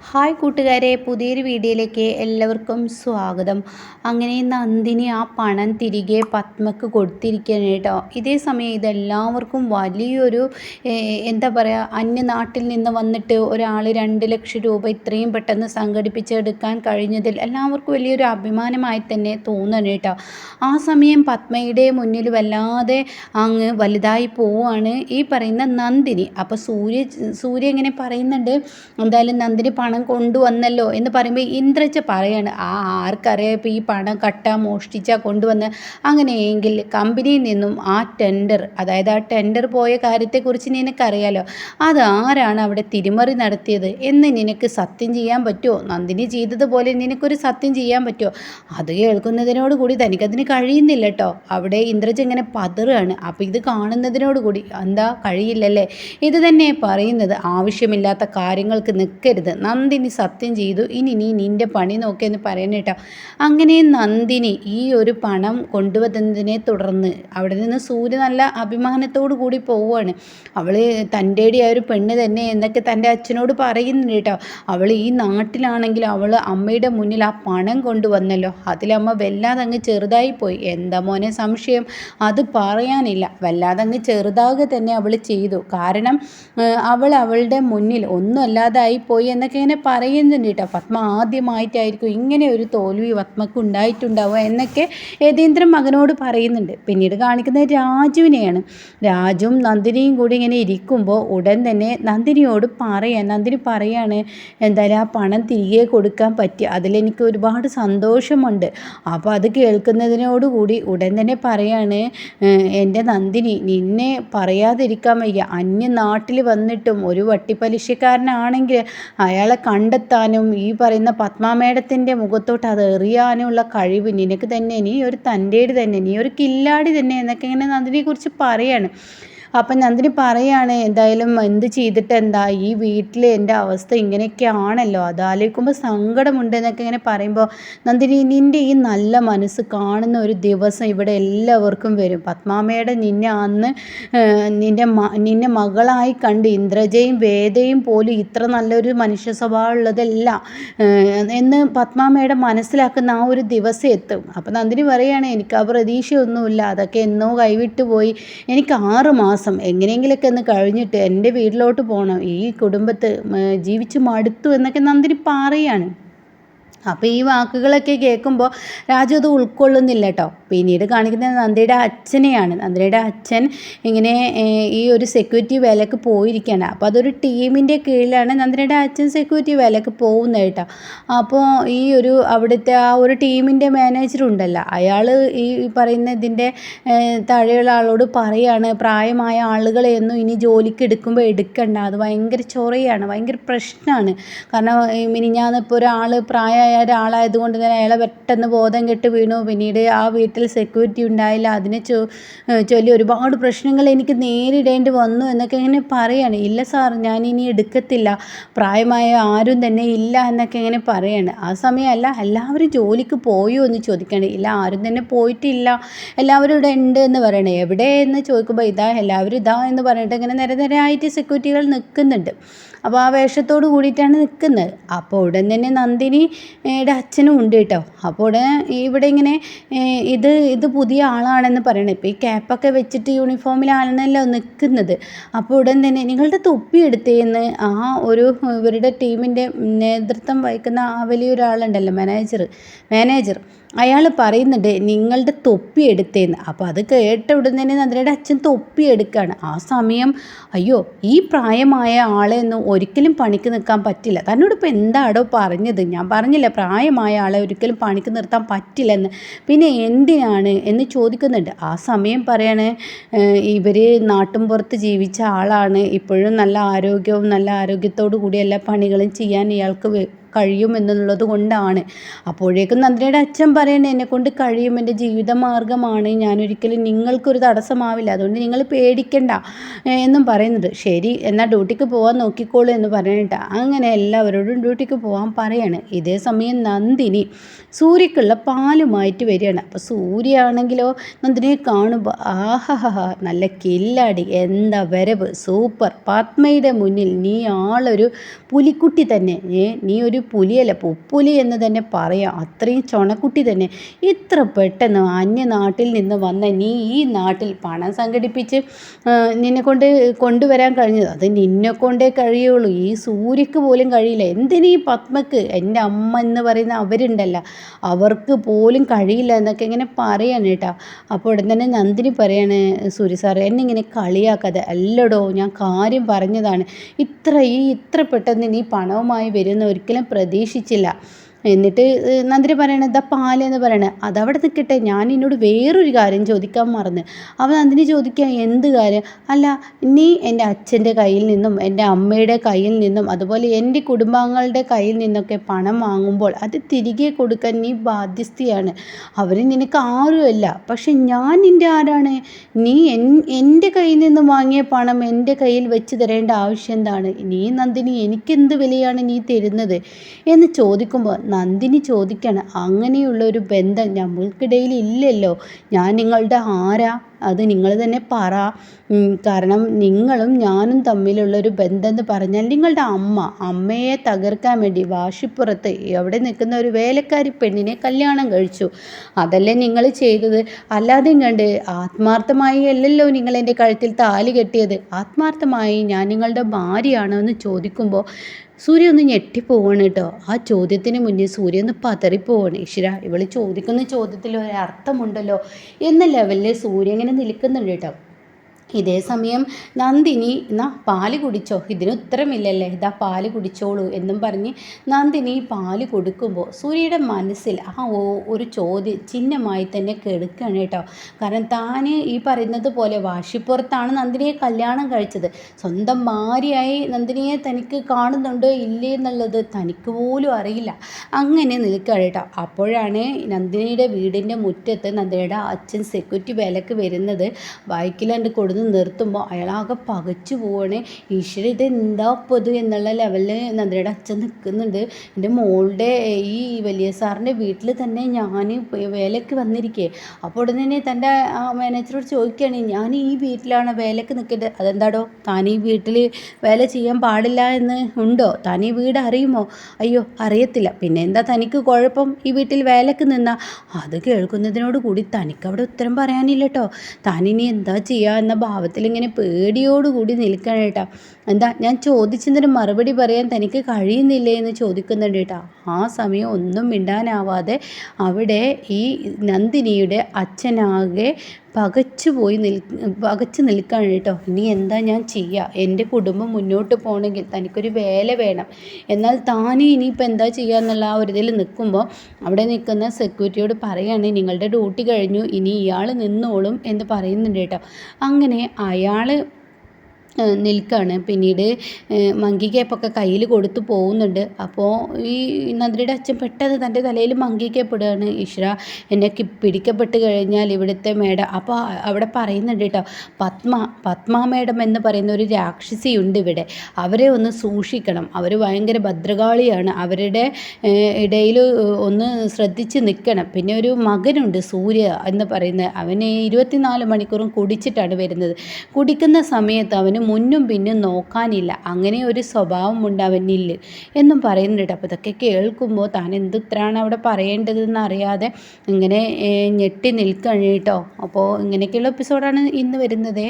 Hi കൂട്ടുകാരെ പുതിയൊരു വീഡിയോയിലേക്ക് എല്ലാവർക്കും സ്വാഗതം. അങ്ങനെ നന്ദിനി ആ പണം തിരികെ പത്മക്ക് കൊടുത്തിരിക്കുകയാണ് കേട്ടോ. ഇതേ സമയം ഇതെല്ലാവർക്കും വലിയൊരു എന്താ പറയുക അന്യനാട്ടിൽ നിന്ന് വന്നിട്ട് ഒരാൾ രണ്ട് ലക്ഷം രൂപ ഇത്രയും പെട്ടെന്ന് സംഘടിപ്പിച്ചെടുക്കാൻ കഴിഞ്ഞതിൽ എല്ലാവർക്കും വലിയൊരു അഭിമാനമായി തന്നെ തോന്നണം കേട്ടോ. ആ സമയം പത്മയുടെ മുന്നിൽ വല്ലാതെ അങ്ങ് വലുതായി പോവുകയാണ് ഈ പറയുന്ന നന്ദിനി. അപ്പോൾ സൂര്യ സൂര്യ ഇങ്ങനെ പറയുന്നുണ്ട് എന്തായാലും നന്ദിനി കൊണ്ടുവന്നല്ലോ എന്ന് പറയുമ്പോൾ ഇന്ദ്രജ പറയാണ് ആ ആർക്കറിയാം ഇപ്പോൾ ഈ പണം കട്ട മോഷ്ടിച്ച കൊണ്ടുവന്ന്? അങ്ങനെയെങ്കിൽ കമ്പനിയിൽ നിന്നും ആ ടെൻഡർ അതായത് ആ ടെൻഡർ പോയ കാര്യത്തെക്കുറിച്ച് നിനക്കറിയാലോ ആരാണ് അവിടെ തിരിമറി നടത്തിയത് എന്ന് നിനക്ക് സത്യം ചെയ്യാൻ പറ്റുമോ നന്ദിനി ചെയ്തതുപോലെ നിനക്കൊരു സത്യം ചെയ്യാൻ പറ്റുമോ അത് കേൾക്കുന്നതിനോട് കൂടി തനിക്കതിന് കഴിയുന്നില്ല കേട്ടോ അവിടെ ഇന്ദ്രജ ഇങ്ങനെ പതറുകയാണ്. അപ്പോൾ ഇത് കാണുന്നതിനോട് കൂടി എന്താ കഴിയില്ലല്ലേ? ഇത് തന്നെ പറയുന്നത് ആവശ്യമില്ലാത്ത കാര്യങ്ങൾക്ക് നിൽക്കരുത്. നന്ദിനി സത്യം ചെയ്തു. ഇനി നീ നിന്റെ പണി നോക്കിയെന്ന് പറയുന്ന കേട്ടോ. അങ്ങനെ നന്ദിനി ഈ ഒരു പണം കൊണ്ടുവന്നതിനെ തുടർന്ന് അവിടെ നിന്ന് സൂര്യ നല്ല അഭിമാനത്തോടു കൂടി പോവുകയാണ്. അവൾ തന്റെ ആ ഒരു പെണ്ണ് തന്നെ എന്നൊക്കെ തന്റെ അച്ഛനോട് പറയുന്നുണ്ട് കേട്ടോ. അവൾ ഈ നാട്ടിലാണെങ്കിൽ അവൾ അമ്മയുടെ മുന്നിൽ ആ പണം കൊണ്ടുവന്നല്ലോ. അതിലമ്മ വല്ലാതെ അങ്ങ് ചെറുതായി പോയി. എന്താ മോനെ സംശയം? അത് പറയാനില്ല. വല്ലാതെ അങ്ങ് ചെറുതാകെ തന്നെ അവൾ ചെയ്തു. കാരണം അവൾ അവളുടെ മുന്നിൽ ഒന്നും അല്ലാതായി പോയി എന്നൊക്കെ ഇങ്ങനെ പറയുന്നുണ്ട് കേട്ടോ പത്മ ആദ്യമായിട്ടായിരിക്കും ഇങ്ങനെ ഒരു തോൽവി പത്മക്ക് ഉണ്ടായിട്ടുണ്ടാവുക എന്നൊക്കെ യതീന്ദ്രൻ മകനോട് പറയുന്നുണ്ട്. പിന്നീട് കാണിക്കുന്നത് രാജുവിനെയാണ്. രാജുവും നന്ദിനിയും കൂടി ഇങ്ങനെ ഇരിക്കുമ്പോൾ ഉടൻ തന്നെ നന്ദിനിയോട് പറയാൻ നന്ദിനി പറയാണ് എന്തായാലും ആ പണം തിരികെ കൊടുക്കാൻ പറ്റി. അതിലെനിക്ക് ഒരുപാട് സന്തോഷമുണ്ട്. അപ്പോൾ അത് കേൾക്കുന്നതിനോടുകൂടി ഉടൻ തന്നെ പറയാണ് എന്റെ നന്ദിനി നിന്നെ പറയാതിരിക്കാൻ വയ്യ. അന്യ നാട്ടിൽ വന്നിട്ടും ഒരു വട്ടിപ്പലിശക്കാരനാണെങ്കിൽ അയാളെ കണ്ടെത്താനും ഈ പറയുന്ന പത്മ മേഡത്തിന്റെ മുഖത്തോട്ട് അത് എറിയാനുള്ള കഴിവ് നിനക്ക് തന്നെ നീ ഒരു തന്റേട് തന്നെ നീ ഒരു കില്ലാടി തന്നെ എന്നൊക്കെ ഇങ്ങനെ നന്ദിനിയെക്കുറിച്ച് പറയാണ്. അപ്പം നന്ദിനി പറയാണ് എന്തായാലും എന്ത് ചെയ്തിട്ട് എന്താ ഈ വീട്ടിൽ എന്റെ അവസ്ഥ ഇങ്ങനെയൊക്കെ ആണല്ലോ അത് ആലോചിക്കുമ്പോൾ സങ്കടമുണ്ട് എന്നൊക്കെ ഇങ്ങനെ പറയുമ്പോൾ നന്ദിനി നിന്റെ ഈ നല്ല മനസ്സ് കാണുന്ന ഒരു ദിവസം ഇവിടെ എല്ലാവർക്കും വരും. പത്മാമയുടെ നിന്നെ അന്ന് നിന്റെ നിന്നെ മകളായി കണ്ട് ഇന്ദ്രജയും വേദയും പോലും ഇത്ര നല്ലൊരു മനുഷ്യ സ്വഭാവം ഉള്ളതല്ല എന്ന് പത്മാമയുടെ മനസ്സിലാക്കുന്ന ആ ഒരു ദിവസം എത്തും. അപ്പം നന്ദിനി പറയുകയാണ് എനിക്ക് ആ പ്രതീക്ഷയൊന്നുമില്ല. അതൊക്കെ എന്നോ കൈവിട്ടു പോയി എനിക്ക് ആറ് മാസം മാസം എങ്ങനെയെങ്കിലൊക്കെ ഒന്ന് കഴിഞ്ഞിട്ട് എന്റെ വീട്ടിലോട്ട് പോകണം ഈ കുടുംബത്ത് ജീവിച്ച് മടുത്തു എന്നൊക്കെ നന്ദിനി പറയുകയാണ്. അപ്പോൾ ഈ വാക്കുകളൊക്കെ കേൾക്കുമ്പോൾ രാജു അത് ഉൾക്കൊള്ളുന്നില്ല കേട്ടോ പിന്നീട് കാണിക്കുന്നത് നന്ദിയുടെ അച്ഛനെയാണ്. നന്ദിയുടെ അച്ഛൻ ഇങ്ങനെ ഈ ഒരു സെക്യൂരിറ്റി വേലക്ക് പോയിരിക്കുകയാണ് അപ്പോൾ അതൊരു ടീമിന്റെ കീഴിലാണ് നന്ദിയുടെ അച്ഛൻ സെക്യൂരിറ്റി വേലക്ക് പോകുന്നത് കേട്ടോ അപ്പോൾ ഈ ഒരു അവിടുത്തെ ആ ഒരു ടീമിന്റെ മാനേജർ ഉണ്ടല്ലോ. അയാൾ ഈ പറയുന്ന ഇതിന്റെ താഴെയുള്ള ആളോട് പറയാണ് പ്രായമായ ആളുകളെയൊന്നും ഇനി ജോലിക്ക് എടുക്കുമ്പോൾ എടുക്കണ്ട. അത് ഭയങ്കര ചൊറയാണ് ഭയങ്കര പ്രശ്നമാണ്. കാരണം മിനിഞ്ഞാന്നിപ്പോൾ ഒരാൾ പ്രായമായ ഒരാളായതുകൊണ്ട് തന്നെ അയാളെ പെട്ടെന്ന് ബോധം കെട്ട് വീണു. പിന്നീട് ആ വീട്ടിൽ സെക്യൂരിറ്റി ഉണ്ടായില്ല. അതിനെ ചൊ ചൊല്ലി ഒരുപാട് പ്രശ്നങ്ങൾ എനിക്ക് നേരിടേണ്ടി വന്നു എന്നൊക്കെ ഇങ്ങനെ പറയാണ്. ഇല്ല സാർ ഞാൻ ഇനി എടുക്കത്തില്ല. പ്രായമായ ആരും തന്നെ ഇല്ല എന്നൊക്കെ ഇങ്ങനെ പറയാണ്. ആ സമയമല്ല എല്ലാവരും ജോലിക്ക് പോയോ എന്ന് ചോദിക്കുകയാണ് ഇല്ല ആരും തന്നെ പോയിട്ടില്ല. എല്ലാവരും ഇവിടെ ഉണ്ട് എന്ന് പറയണേ. എവിടെ എന്ന് ചോദിക്കുമ്പോൾ ഇതാ എല്ലാവരും ഇതാ എന്ന് പറഞ്ഞിട്ട് ഇങ്ങനെ നിര നിരയായിട്ട് സെക്യൂരിറ്റികൾ നിൽക്കുന്നുണ്ട്. അപ്പോൾ ആ വേഷത്തോട് കൂടിയിട്ടാണ് നിൽക്കുന്നത്. അപ്പോൾ ഉടൻ തന്നെ നന്ദിനിയുടെ അച്ഛനും ഉണ്ട് കേട്ടോ. അപ്പോൾ ഉടനെ ഇവിടെ ഇങ്ങനെ ഇത് ഇത് പുതിയ ആളാണെന്ന് പറയണം. ഇപ്പോൾ ഈ ക്യാപ്പൊക്കെ വെച്ചിട്ട് യൂണിഫോമിലാണെന്നല്ലോ നിൽക്കുന്നത് അപ്പോൾ ഉടൻ തന്നെ നിങ്ങളുടെ തൊപ്പി എടുത്തേന്ന് ആ ഒരു ഇവരുടെ ടീമിന്റെ നേതൃത്വം വഹിക്കുന്ന ആ വലിയൊരാളുണ്ടല്ലോ മാനേജർ മാനേജർ അയാൾ പറയുന്നുണ്ട് നിങ്ങളുടെ തൊപ്പി എടുത്തേന്ന്. അപ്പോൾ അത് കേട്ട ഉടനെ നന്ദിനിയുടെ അച്ഛൻ തൊപ്പി എടുക്കുകയാണ് ആ സമയം അയ്യോ ഈ പ്രായമായ ആളെ ഒന്നും ഒരിക്കലും പണിക്ക് നിൽക്കാൻ പറ്റില്ല. തന്നോട് ഇപ്പോൾ എന്താടോ പറഞ്ഞത്? ഞാൻ പറഞ്ഞില്ല പ്രായമായ ആളെ ഒരിക്കലും പണിക്ക് നിർത്താൻ പറ്റില്ലെന്ന്. പിന്നെ എന്തിനാണ് എന്ന് ചോദിക്കുന്നുണ്ട്. ആ സമയം പറയാണ് ഇവർ നാട്ടുംപുറത്ത് ജീവിച്ച ആളാണ്. ഇപ്പോഴും നല്ല ആരോഗ്യവും നല്ല ആരോഗ്യത്തോടു കൂടി എല്ലാ പണികളും ചെയ്യാൻ ഇയാൾക്ക് കഴിയും എന്നുള്ളത് കൊണ്ടാണ്. അപ്പോഴേക്കും നന്ദിനിയുടെ അച്ഛൻ പറയണേ എന്നെ കൊണ്ട് കഴിയും എന്റെ ജീവിതമാർഗമാണ്. ഞാനൊരിക്കലും നിങ്ങൾക്കൊരു തടസ്സമാവില്ല. അതുകൊണ്ട് നിങ്ങൾ പേടിക്കണ്ട എന്നും പറയുന്നുണ്ട് ശരി എന്നാൽ ഡ്യൂട്ടിക്ക് പോകാൻ നോക്കിക്കോളൂ എന്ന് പറഞ്ഞിട്ട് അങ്ങനെ എല്ലാവരോടും ഡ്യൂട്ടിക്ക് പോകാൻ പറയാണ്. ഇതേ സമയം നന്ദിനി സൂര്യക്കുള്ള പാലുമായിട്ട് വരികയാണ്. അപ്പോൾ സൂര്യയാണെങ്കിലോ നന്ദിനിയെ കാണുമ്പോൾ ആഹാഹാ നല്ല കില്ലാടി എന്താ വരവ് സൂപ്പർ പത്മയുടെ മുന്നിൽ നീ ആളൊരു പുലിക്കുട്ടി തന്നെ. നീ ഒരു പുലിയല്ല. പുപ്പുലി എന്ന് തന്നെ പറയാം. അത്രയും ചൊണക്കുട്ടി തന്നെ. ഇത്ര പെട്ടെന്ന് അന്യനാട്ടിൽ നിന്ന് വന്ന നീ ഈ നാട്ടിൽ പണം സംഘടിപ്പിച്ച് നിന്നെ കൊണ്ട് കൊണ്ടുവരാൻ കഴിഞ്ഞത്. അത് നിന്നെ കൊണ്ടേ കഴിയുള്ളൂ. ഈ സൂര്യക്ക് പോലും കഴിയില്ല. എന്തിനീ പത്മക്ക്? എന്റെ അമ്മ എന്ന് പറയുന്ന അവരുണ്ടല്ല. അവർക്ക് പോലും കഴിയില്ല എന്നൊക്കെ ഇങ്ങനെ പറയാണ് കേട്ടോ. അപ്പോൾ ഉടൻ തന്നെ നന്ദിനി പറയാണ് സൂര്യ സാറ് എന്നെ ഇങ്ങനെ കളിയാക്കാതെ അല്ലടോ ഞാൻ കാര്യം പറഞ്ഞതാണ്. ഇത്ര ഈ ഇത്ര പെട്ടെന്ന് നീ പണവുമായി വരുന്ന ഒരിക്കലും പ്രതീക്ഷിച്ചില്ല. എന്നിട്ട് നന്ദിനി പറയണത് ഇതാ പാലെന്ന് പറയണേ അതവിടെ നിൽക്കട്ടെ ഞാൻ എന്നോട് വേറൊരു കാര്യം ചോദിക്കാൻ മറന്ന്. അവൻ നന്ദിനി ചോദിക്കുക എന്ത് കാര്യം? അല്ല നീ എന്റെ അച്ഛന്റെ കയ്യിൽ നിന്നും എന്റെ അമ്മയുടെ കയ്യിൽ നിന്നും അതുപോലെ എന്റെ കുടുംബാംഗങ്ങളുടെ കയ്യിൽ നിന്നൊക്കെ പണം വാങ്ങുമ്പോൾ അത് തിരികെ കൊടുക്കാൻ നീ ബാധ്യസ്ഥയാണ്. അവർ നിനക്ക് ആരുമല്ല പക്ഷെ ഞാൻ നിന്റെ ആരാണ്? നീ എന്റെ കയ്യിൽ നിന്നും വാങ്ങിയ പണം എന്റെ കയ്യിൽ വെച്ച് തരേണ്ട ആവശ്യം എന്താണ്? നീ നന്ദിനി എനിക്കെന്ത് വിലയാണ് നീ തരുന്നത്? എന്ന് ചോദിക്കുമ്പോൾ നന്ദിനി ചോദിക്കുകയാണ് അങ്ങനെയുള്ള ഒരു ബന്ധം നമ്മൾക്കിടയിൽ ഇല്ലല്ലോ? ഞാൻ നിങ്ങളുടെ ആരാ? അത് നിങ്ങൾ തന്നെ പറ. കാരണം നിങ്ങളും ഞാനും തമ്മിലുള്ള ഒരു ബന്ധം എന്ന് പറഞ്ഞാൽ നിങ്ങളുടെ അമ്മ അമ്മയെ തകർക്കാൻ വേണ്ടി വാശിപ്പുറത്ത് എവിടെ നിൽക്കുന്ന ഒരു വേലക്കാരി പെണ്ണിനെ കല്യാണം കഴിച്ചു. അതല്ലേ നിങ്ങൾ ചെയ്തത്. അല്ലാതെ കണ്ട് ആത്മാർത്ഥമായി അല്ലല്ലോ നിങ്ങൾ എന്റെ കഴുത്തിൽ താലി കെട്ടിയത്. ആത്മാർത്ഥമായി ഞാൻ നിങ്ങളുടെ ഭാര്യയാണോ എന്ന് ചോദിക്കുമ്പോൾ സൂര്യ ഒന്ന് ഞെട്ടിപ്പോവാണ് കേട്ടോ. ആ ചോദ്യത്തിന് മുന്നിൽ സൂര്യ ഒന്ന് പതറിപ്പോവാണ്. ഈശ്വര ഇവൾ ചോദിക്കുന്ന ചോദ്യത്തിൽ ഒരു അർത്ഥമുണ്ടല്ലോ. എന്ന ലെവലിൽ സൂര്യ ഇങ്ങനെ നിൽക്കുന്നുണ്ട് കേട്ടോ. ഇതേ സമയം നന്ദിനി എന്നാ പാൽ കുടിച്ചോ? ഇതിന് ഉത്തരമില്ലല്ലേ. ഇതാ പാൽ കുടിച്ചോളൂ എന്നും പറഞ്ഞ് നന്ദിനി പാൽ കൊടുക്കുമ്പോൾ സൂര്യയുടെ മനസ്സിൽ ആ ഓ ഒരു ചോദ്യ ചിഹ്നമായി തന്നെ കെടുക്കുകയാണ് കേട്ടോ. കാരണം താൻ ഈ പറയുന്നത് പോലെ വാശിപ്പുറത്താണ് നന്ദിനിയെ കല്യാണം കഴിച്ചത്. സ്വന്തം ഭാര്യയായി നന്ദിനിയെ തനിക്ക് കാണുന്നുണ്ടോ ഇല്ലേ എന്നുള്ളത് തനിക്ക് പോലും അറിയില്ല. അങ്ങനെ നിൽക്കുകയാണ് കേട്ടോ. അപ്പോഴാണ് നന്ദിനിയുടെ വീടിന്റെ മുറ്റത്ത് നന്ദിനിയുടെ അച്ഛൻ സെക്യൂരിറ്റി വിലക്ക് വരുന്നത്. ബൈക്കിലാണ്ട് കൊടു അത് നിർത്തുമ്പോൾ അയാളാകെ പകച്ചു പോവാണ്. ഈശ്വര ഇത് എന്താ പൊതു എന്നുള്ള ലെവലിൽ നന്ദിയുടെ അച്ഛൻ നിൽക്കുന്നുണ്ട് എന്റെ മോളുടെ ഈ വലിയ സാറിന്റെ വീട്ടിൽ തന്നെ ഞാൻ വേലയ്ക്ക് വന്നിരിക്കേ. അപ്പോൾ ഉടനെ തന്നെ തന്റെ മാനേജറോട് ചോദിക്കുകയാണ് ഞാൻ ഈ വീട്ടിലാണ് വേലയ്ക്ക് നിൽക്കേണ്ടത് അതെന്താടോ? താൻ ഈ വീട്ടിൽ വേല ചെയ്യാൻ പാടില്ല എന്ന് ഉണ്ടോ? താൻ ഈ വീട് അറിയുമോ? അയ്യോ അറിയത്തില്ല. പിന്നെ എന്താ തനിക്ക് കുഴപ്പം? ഈ വീട്ടിൽ വേലയ്ക്ക് നിന്ന? അത് കേൾക്കുന്നതിനോട് കൂടി തനിക്ക് അവിടെ ഉത്തരം പറയാനില്ല കേട്ടോ താനിനി എന്താ ചെയ്യുക എന്ന ഭാവത്തിൽ ഇങ്ങനെ പേടിയോടുകൂടി നിൽക്കണം കേട്ടോ. എന്താ ഞാൻ ചോദിച്ചതിന് മറുപടി പറയാൻ തനിക്ക് കഴിയുന്നില്ലേ എന്ന് ചോദിക്കുന്നുണ്ട് കേട്ടോ. ആ സമയം ഒന്നും മിണ്ടാനാവാതെ അവിടെ ഈ നന്ദിനിയുടെ അച്ഛനാകെ പകച്ചു പോയി നിൽ പകച്ചു നിൽക്കുകയാണ് കേട്ടോ ഇനി എന്താ ഞാൻ ചെയ്യുക എന്റെ കുടുംബം മുന്നോട്ട് പോകണമെങ്കിൽ തനിക്കൊരു വേല വേണം. എന്നാൽ താനേ ഇനിയിപ്പോൾ എന്താ ചെയ്യുക എന്നുള്ള ആ ഒരു ഇതിൽ നിൽക്കുമ്പോൾ അവിടെ നിൽക്കുന്ന സെക്യൂരിറ്റിയോട് പറയുകയാണ് നിങ്ങളുടെ ഡ്യൂട്ടി കഴിഞ്ഞു ഇനി ഇയാൾ നിന്നോളും എന്ന് പറയുന്നുണ്ട് കേട്ടോ. അങ്ങനെ അയാൾ നിൽക്കുകയാണ് പിന്നീട് മങ്കി കേപ്പൊക്കെ കയ്യിൽ കൊടുത്തു പോകുന്നുണ്ട് അപ്പോൾ ഈ നന്ദിനിയുടെ അച്ഛൻ പെട്ടെന്ന് തന്റെ തലയിൽ മങ്കി കേപ്പിടുകയാണ് ഈശ്വര എന്നെ പിടിക്കപ്പെട്ട് കഴിഞ്ഞാൽ ഇവിടുത്തെ മേഡം അപ്പോൾ അവിടെ പറയുന്നുണ്ട് കേട്ടോ പത്മ പത്മ മേഡം എന്ന് പറയുന്ന ഒരു രാക്ഷസിയുണ്ട് ഇവിടെ. അവരെ ഒന്ന് സൂക്ഷിക്കണം. അവർ ഭയങ്കര ഭദ്രകാളിയാണ്. അവരുടെ ഇടയിൽ ഒന്ന് ശ്രദ്ധിച്ച് നിൽക്കണം. പിന്നെ ഒരു മകനുണ്ട് സൂര്യ എന്ന് പറയുന്നത്. അവന് ഇരുപത്തിനാല് മണിക്കൂറും കുടിച്ചിട്ടാണ് വരുന്നത്. കുടിക്കുന്ന സമയത്ത് അവന് മുന്നും പിന്നും നോക്കാനില്ല. അങ്ങനെ ഒരു സ്വഭാവമുണ്ട് അവനിൽ എന്നും പറയുന്നുണ്ട്. അപ്പോൾ ഇതൊക്കെ കേൾക്കുമ്പോൾ താൻ എന്തുത്രയാണ് അവിടെ പറയേണ്ടതെന്ന് അറിയാതെ ഇങ്ങനെ ഞെട്ടി നിൽക്കുകയാണ് കേട്ടോ. അപ്പോൾ ഇങ്ങനെയൊക്കെയുള്ള എപ്പിസോഡാണ് ഇന്ന് വരുന്നത്.